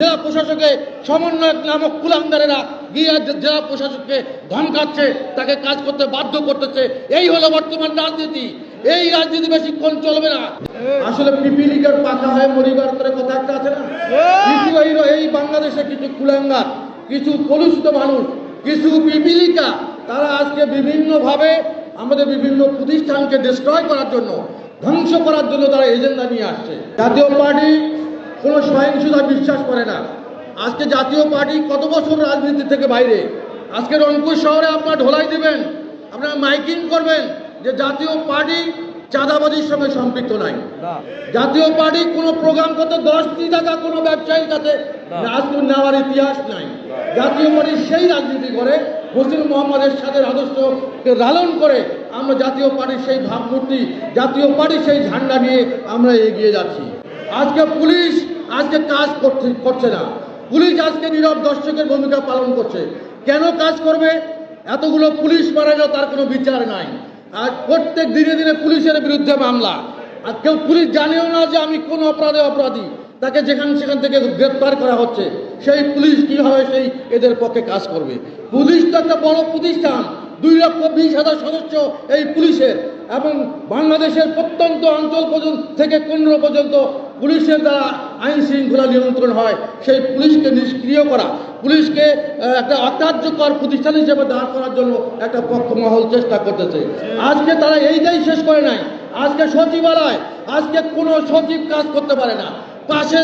জেলা প্রশাসকে সমন্বয়ক নামক কুলাঙ্গারেরা গিয়ে জেলা প্রশাসককে ধমকাচ্ছে, তাকে কাজ করতে বাধ্য করতেছে। এই হলো বর্তমান রাজনীতি। এই রাজনীতি বেশিক্ষণ চলবে না। আসলে পিপিলিকার পাখা হয়ে মরিবার করে কথা একটা আছে না? এই বাংলাদেশে কিছু কুলাঙ্গার, কিছু কলুষিত মানুষ, কিছু পিপিলিকা তারা আজকে বিভিন্নভাবে আমাদের বিভিন্ন প্রতিষ্ঠানকে ডিস্ট্রয় করার জন্য, ধ্বংস করার জন্য তারা এজেন্ডা নিয়ে আসছে। জাতীয় পার্টি কোনো সহিংসতা বিশ্বাস করে না। আজকে জাতীয় পার্টি কত বছর রাজনীতি থেকে বাইরে? আজকে রংপুর শহরে আপনার ঢোলাই দিবেন আপনারা মাইকিং করবেন যে জাতীয় পার্টি চাঁদাবাজির সঙ্গে সম্পৃক্ত নাই। জাতীয় পার্টি কোনো প্রোগ্রাম করতে দশ কোটি টাকা কোনো ব্যবসায়ীর কাছে আজকে নেওয়ার ইতিহাস নাই। জাতীয় পার্টি সেই রাজনীতি করে মুসলিম মোহাম্মদের সাথে আদর্শকে লালন করে আমরা জাতীয় পার্টির সেই ভাবমূর্তি জাতীয় পার্টির সেই ঝান্ডা নিয়ে আমরা এগিয়ে যাচ্ছি। আজকে পুলিশ আজকে কাজ করছে করছে না। পুলিশ আজকে নীরব দর্শকের ভূমিকা পালন করছে। কেন কাজ করবে? এতগুলো পুলিশ মারা গেল, তার কোনো বিচার নাই। আর প্রত্যেক দিনে দিনে পুলিশের বিরুদ্ধে মামলা। আর কেউ পুলিশ জানেও না যে আমি কোন অপরাধে অপরাধী। তাকে যেখান সেখান থেকে গ্রেপ্তার করা হচ্ছে, সেই পুলিশ কীভাবে সেই এদের পক্ষে কাজ করবে? পুলিশ তো একটা বড় প্রতিষ্ঠান। দুই লক্ষ বিশ হাজার সদস্য এই পুলিশের। এবং বাংলাদেশের প্রত্যন্ত অঞ্চল পর্যন্ত থেকে কেন্দ্র পর্যন্ত পুলিশের দ্বারা আইন শৃঙ্খলা নিয়ন্ত্রণ হয়। সেই পুলিশকে নিষ্ক্রিয় করা, পুলিশকে একটা অকার্যকর প্রতিষ্ঠান হিসেবে দাঁড় করার জন্য একটা পক্ষমহল চেষ্টা করতেছে। আজকে তারা এইটাই শেষ করে নাই। আজকে সচিবালয়, আজকে কোনো সচিব কাজ করতে পারে না। পাশে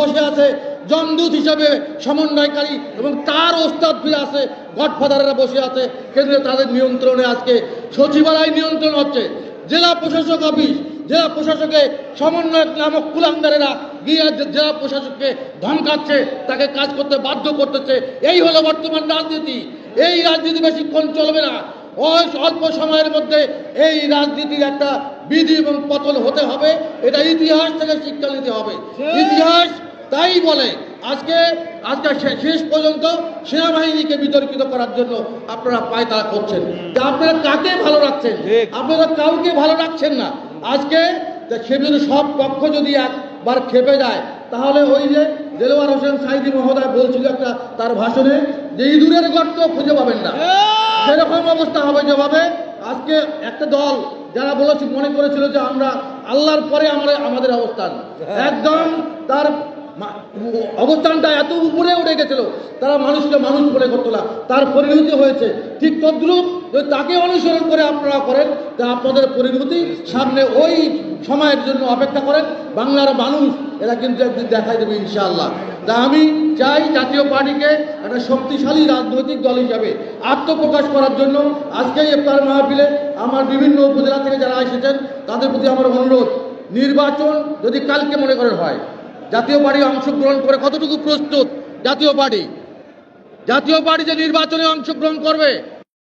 বসে আছে জমদূত হিসাবে সমন্বয়কারী এবং তার ওস্তাদ ফিরে আছে, গডফাদারেরা বসে আছে। কেন্দ্রে তাদের নিয়ন্ত্রণে আজকে সচিবালয় নিয়ন্ত্রণ হচ্ছে। জেলা প্রশাসক অফিস জেলা প্রশাসকে সমন্বয়ক নামক কুলাঙ্গারেরা গিয়ে জেলা প্রশাসককে ধমকাচ্ছে তাকে কাজ করতে বাধ্য করতেছে। এই হলো বর্তমান রাজনীতি। এই রাজনীতি বেশিক্ষণ চলবে না। অল্প সময়ের মধ্যে এই রাজনীতির একটা বিধি এবং পতন হতে হবে। এটা ইতিহাস থেকে শিক্ষা নিতে হবে। ইতিহাস তাই বলে আজকে আজকে শেষ পর্যন্ত সেনাবাহিনীকে বিতর্কিত করার জন্য আপনারা পায়তারা করছেন। তা আপনারা কাকে ভালো রাখছেন? আপনারা কাউকে ভালো রাখছেন না। আজকে সে যদি সব পক্ষ যদি একবার খেপে যায় তাহলে ওই যে দেলোয়ার হোসেন সাইদি মহোদয় বলছিল একটা তার ভাষণে যে ইঁদুরের গর্ত খুঁজে পাবেন না। সেরকম অবস্থা হবে যেভাবে আজকে একটা দল যারা বলেছি মনে করেছিল যে আমরা আল্লাহর পরে আমাদের আমাদের অবস্থান একদম তার অবস্থানটা এত উপরে উঠে গেছিল, তারা মানুষকে মানুষ মনে করতো না। তার পরিণতি হয়েছে। ঠিক তদ্রুপ তাকে অনুসরণ করে আপনারা করেন, তা আপনাদের পরিণতি সামনে ওই সময়ের জন্য অপেক্ষা করেন। বাংলার মানুষ এরা কিন্তু একদিন দেখাই দেবে, ইনশাআল্লাহ। তা আমি চাই জাতীয় পার্টিকে একটা শক্তিশালী রাজনৈতিক দল হিসাবে আত্মপ্রকাশ করার জন্য আজকে ইফতার মাহফিলে আমার বিভিন্ন উপজেলা থেকে যারা এসেছেন, তাদের প্রতি আমার অনুরোধ। নির্বাচন যদি কালকে মনে করেন হয় জাতীয় পার্টি অংশগ্রহণ করে কতটুকু প্রস্তুত? জাতীয় পার্টি। জাতীয় পার্টি যে নির্বাচনে অংশগ্রহণ করবে